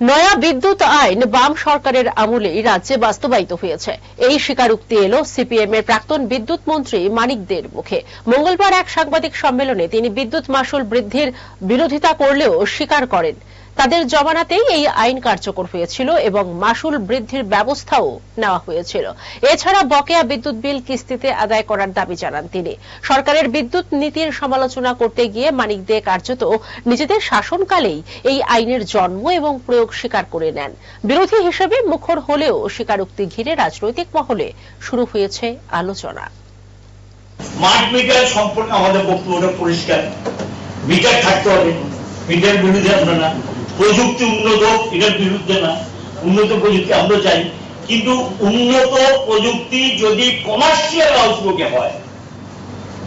নয়া বিদ্যুৎ আইন বাম সরকারের আমলেই রাজ্যে বাস্তবায়িত হয়েছে। এই স্বীকারোক্তি এলো সিপিএম এর প্রাক্তন বিদ্যুৎ মন্ত্রী মানিক দের মুখে। মঙ্গলবার এক সাংবাদিক সম্মেলনে তিনি বিদ্যুৎ মাসুল বৃদ্ধির বিরোধিতা করলেও স্বীকার করেন। তাদের জমানাতেই এই আইন কার্যকর হয়েছিল এবং মাসুল বৃদ্ধির ব্যবস্থাও নেওয়া হয়েছিল। এছাড়া বকেয়া বিদ্যুৎ বিল কিস্তিতে আদায় করার দাবি জানান তিনি। সরকারের বিদ্যুৎ নীতির সমালোচনা করতে গিয়ে মানিক দে কার্যত নিজেদের শাসনকালেই এই আইনের জন্ম এবং প্রয়োগ স্বীকার করে নেন। বিরোধী হিসেবে মুখর হলেও স্বীকারোক্তি ঘিরে রাজনৈতিক মহলে শুরু হয়েছে আলোচনা। স্মার্ট আমাদের বক্তব্যটা পরিষ্কার। মিটার থাকতে হবে। মিটার বিরুদ্ধে আমরা না। প্রযুক্তি উন্নত, এটার বিরুদ্ধে না, উন্নত প্রযুক্তি আমরা চাই। কিন্তু উন্নত প্রযুক্তি যদি কমার্শিয়াল আউটলুকে হয়,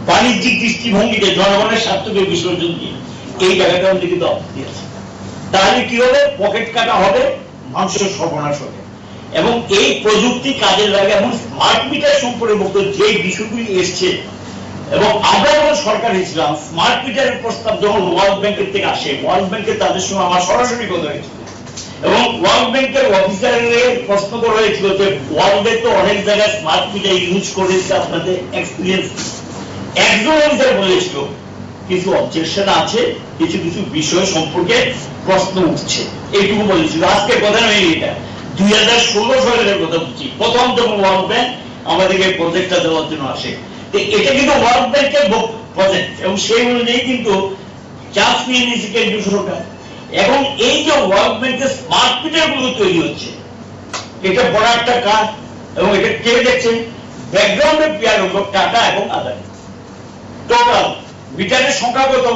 বাণিজ্যিক দৃষ্টিভঙ্গিতে জনগণের স্বার্থকে বিসর্জন দিয়ে, এই জায়গাটা আমাদের কিন্তু আছে তাহলে কি হবে? পকেট কাটা হবে মানুষের সর্বনাশ হবে। এবং এই প্রযুক্তি কাজে লাগে এবং স্মার্ট মিটার সম্পর্কে যে বিষয়গুলি এসছে এবং আমরা যখন সরকার ছিলাম স্মার্ট মিটারের প্রস্তাব যখন ওয়ার্ল্ড ব্যাংকের থেকে আসে ওয়ার্ল্ড ব্যাংকের তাদের সঙ্গে আমার সরাসরি কথা হয়েছিল। এবং ওয়ার্ল্ড ব্যাংকের অফিসারের প্রশ্ন করা হয়েছিল যে ওয়ার্ল্ডে তো অনেক জায়গায় স্মার্ট মিটার ইউজ করেছে আপনাদের এক্সপিরিয়েন্স একজন অফিসার বলেছিল, কিছু অবজেকশন আছে, কিছু কিছু বিষয় সম্পর্কে প্রশ্ন উঠছে। এইটুকু বলেছিল। আজকে কথা নয় এটা দুই হাজার ষোলো সালের কথা বলছি। প্রথম যখন ওয়ার্ল্ড ব্যাংক আমাদেরকে প্রজেক্টটা দেওয়ার জন্য আসে এটা কিন্তু ব্যাংকের প্রজেক্ট এবং সেই অনুযায়ী কিন্তু চান্স নিয়ে নিয়েছে কেন্দ্রীয় সরকার এবং এই যে ওয়ার্ল্ড ব্যাংকের স্মার্ট মিটারগুলো তৈরি হচ্ছে, এটা বড় একটা কাজ, এবং এটা কে দেখছে? ব্যাকগ্রাউন্ডে পেয়ার হলো টাটা এবং আদানি টোটাল মিটারের সংখ্যা কত?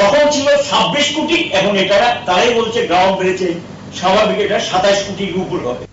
তখন ছিল ছাব্বিশ কোটি, এখন এটা তারাই বলছে গ্রাউন্ড বেড়েছে। স্বাভাবিক এটা সাতাশ কোটির উপর হবে।